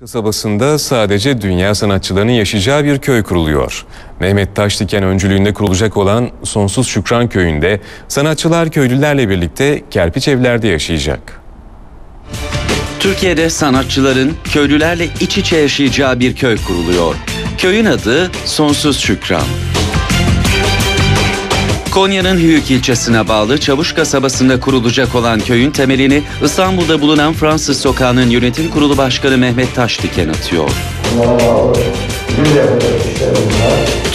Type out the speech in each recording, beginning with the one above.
Kasabasında sadece dünya sanatçılarının yaşayacağı bir köy kuruluyor. Mehmet Taşdiken öncülüğünde kurulacak olan Sonsuz Şükran Köyü'nde sanatçılar köylülerle birlikte kerpiç evlerde yaşayacak. Türkiye'de sanatçıların köylülerle iç içe yaşayacağı bir köy kuruluyor. Köyün adı Sonsuz Şükran. Konya'nın Hüyük ilçesine bağlı Çavuş kasabasında kurulacak olan köyün temelini İstanbul'da bulunan Fransız Sokağı'nın yönetim kurulu başkanı Mehmet Taşdiken atıyor.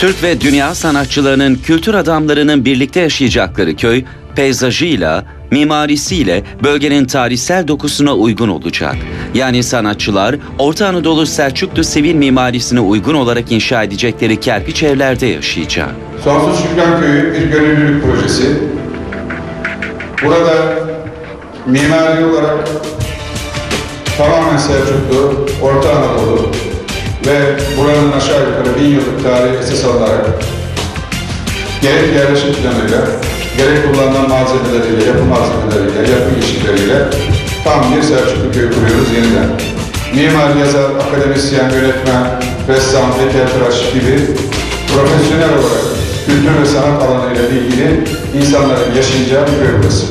Türk ve dünya sanatçılarının, kültür adamlarının birlikte yaşayacakları köy, peyzajıyla, mimarisiyle bölgenin tarihsel dokusuna uygun olacak. Yani sanatçılar Orta Anadolu Selçuklu sivil mimarisine uygun olarak inşa edecekleri kerpiç evlerde yaşayacak. Sonsuz Şükran Köyü bir gönüllülük projesi. Burada mimari olarak tamamen Selçuklu, yıllık tarihi esas alınarak gerek yerleşim planıyla, gerek kullanılan malzemeleriyle, yapı malzemeleriyle, yapı ilişkileriyle tam bir Selçuklu köyü kuruyoruz yeniden. Mimar, yazar, akademisyen, yönetmen, ressam, heykeltıraş gibi profesyonel olarak kültür ve sanat alanıyla ilgili insanların yaşayacağı bir köy burası.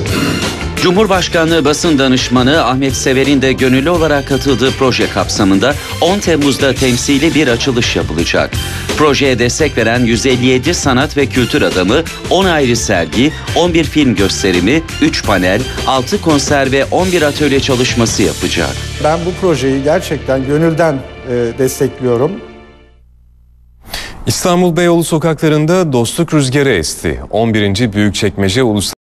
Cumhurbaşkanlığı basın danışmanı Ahmet Sever'in de gönüllü olarak katıldığı proje kapsamında 10 Temmuz'da temsili bir açılış yapılacak. Projeye destek veren 157 sanat ve kültür adamı 10 ayrı sergi, 11 film gösterimi, 3 panel, 6 konser ve 11 atölye çalışması yapacak. Ben bu projeyi gerçekten gönülden e, destekliyorum. İstanbul Beyoğlu sokaklarında dostluk rüzgarı esti. 11. Büyükçekmece Uluslararası